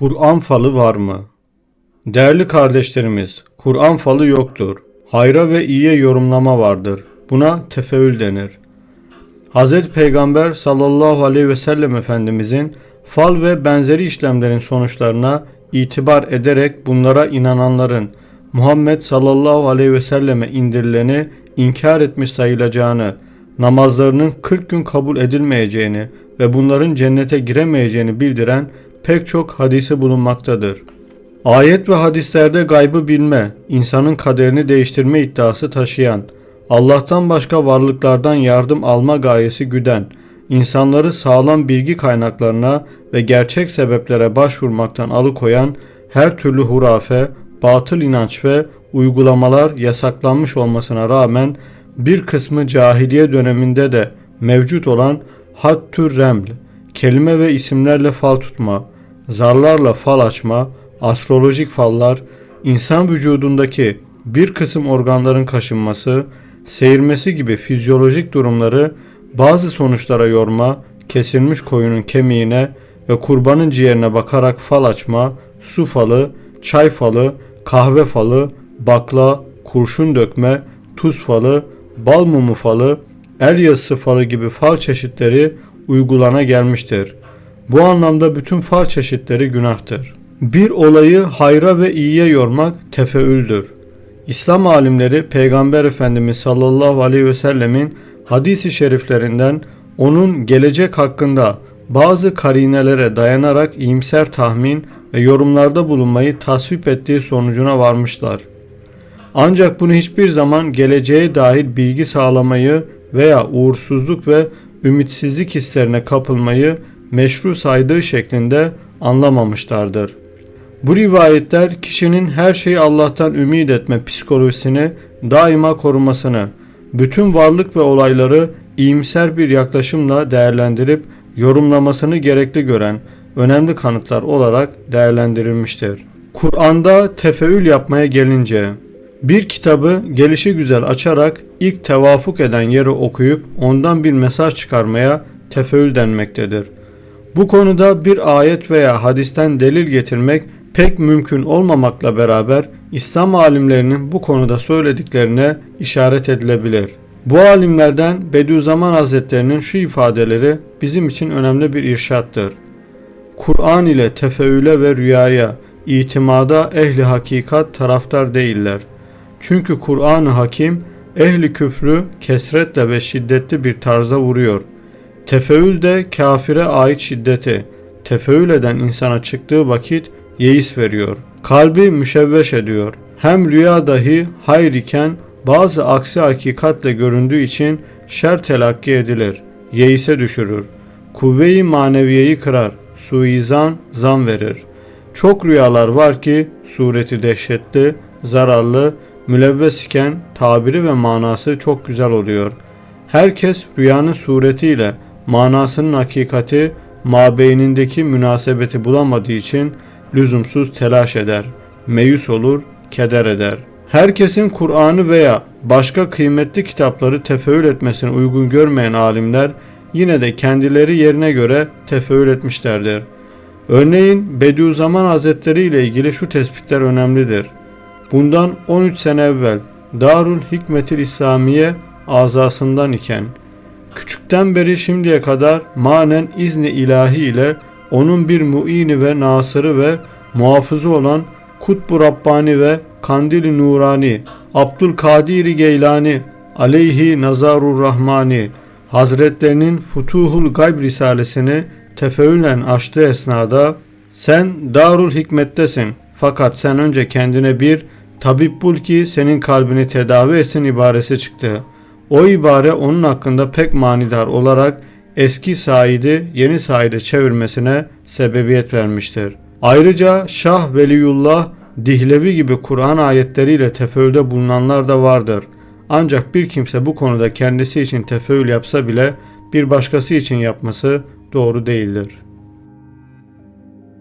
Kur'an falı var mı? Değerli kardeşlerimiz, Kur'an falı yoktur. Hayra ve iyiye yorumlama vardır. Buna tefeül denir. Hz. Peygamber sallallahu aleyhi ve sellem Efendimizin fal ve benzeri işlemlerin sonuçlarına itibar ederek bunlara inananların Muhammed sallallahu aleyhi ve selleme indirileni inkar etmiş sayılacağını, namazlarının 40 gün kabul edilmeyeceğini ve bunların cennete giremeyeceğini bildiren pek çok hadisi bulunmaktadır. Ayet ve hadislerde gaybı bilme, insanın kaderini değiştirme iddiası taşıyan, Allah'tan başka varlıklardan yardım alma gayesi güden, insanları sağlam bilgi kaynaklarına ve gerçek sebeplere başvurmaktan alıkoyan her türlü hurafe, batıl inanç ve uygulamalar yasaklanmış olmasına rağmen bir kısmı cahiliye döneminde de mevcut olan hattür reml, kelime ve isimlerle fal tutma, zarlarla fal açma, astrolojik fallar, insan vücudundaki bir kısım organların kaşınması, seyirmesi gibi fizyolojik durumları bazı sonuçlara yorma, kesilmiş koyunun kemiğine ve kurbanın ciğerine bakarak fal açma, su falı, çay falı, kahve falı, bakla, kurşun dökme, tuz falı, bal mumu falı, el yazısı falı gibi fal çeşitleri uygulana gelmiştir. Bu anlamda bütün fal çeşitleri günahtır. Bir olayı hayra ve iyiye yormak tefeüldür. İslam alimleri Peygamber Efendimiz sallallahu aleyhi ve sellemin hadisi şeriflerinden onun gelecek hakkında bazı karinelere dayanarak iyimser tahmin ve yorumlarda bulunmayı tasvip ettiği sonucuna varmışlar. Ancak bunu hiçbir zaman geleceğe dair bilgi sağlamayı veya uğursuzluk ve ümitsizlik hislerine kapılmayı meşru saydığı şeklinde anlamamışlardır. Bu rivayetler kişinin her şeyi Allah'tan ümit etme psikolojisini daima korumasını, bütün varlık ve olayları iyimser bir yaklaşımla değerlendirip yorumlamasını gerekli gören önemli kanıtlar olarak değerlendirilmiştir. Kur'an'da tefeül yapmaya gelince bir kitabı gelişi güzel açarak ilk tevafuk eden yeri okuyup ondan bir mesaj çıkarmaya tefeül denmektedir. Bu konuda bir ayet veya hadisten delil getirmek pek mümkün olmamakla beraber İslam alimlerinin bu konuda söylediklerine işaret edilebilir. Bu alimlerden Bediüzzaman Hazretlerinin şu ifadeleri bizim için önemli bir irşattır. Kur'an ile tefeüle ve rüyaya, itimada ehli hakikat taraftar değiller. Çünkü Kur'an-ı Hakim ehli küfrü kesretle ve şiddetli bir tarzda vuruyor. Tefeül de kafire ait şiddeti, tefeül eden insana çıktığı vakit yeis veriyor. Kalbi müşevveş ediyor. Hem rüya dahi hayır iken bazı aksi hakikatle göründüğü için şer telakki edilir. Yeise düşürür. Kuvve-i maneviyeyi kırar. Suizan, zan verir. Çok rüyalar var ki sureti dehşetli, zararlı, mülevves iken tabiri ve manası çok güzel oluyor. Herkes rüyanın suretiyle manasının hakikati mabeynindeki münasebeti bulamadığı için lüzumsuz telaş eder, meyus olur, keder eder. Herkesin Kur'an'ı veya başka kıymetli kitapları tefeül etmesini uygun görmeyen alimler yine de kendileri yerine göre tefeül etmişlerdir. Örneğin Bediüzzaman Hazretleri ile ilgili şu tespitler önemlidir. Bundan 13 sene evvel Darul Hikmetil İslamiye azasından iken küçükten beri şimdiye kadar manen izni ilahi ile onun bir muini ve nasırı ve muhafızı olan Kutbu Rabbani ve Kandili Nurani, Abdülkadir Geylani, Aleyhi Nazarur Rahmani, Hazretlerinin Futuhul Gayb Risalesini tefeülen açtığı esnada sen Darul Hikmet'tesin fakat sen önce kendine bir tabip bul ki senin kalbini tedavi etsin ibaresi çıktı. O ibare onun hakkında pek manidar olarak eski Said'i yeni Said'e çevirmesine sebebiyet vermiştir. Ayrıca Şah Veliyullah Dihlevi gibi Kur'an ayetleriyle tefeülde bulunanlar da vardır. Ancak bir kimse bu konuda kendisi için tefeül yapsa bile bir başkası için yapması doğru değildir.''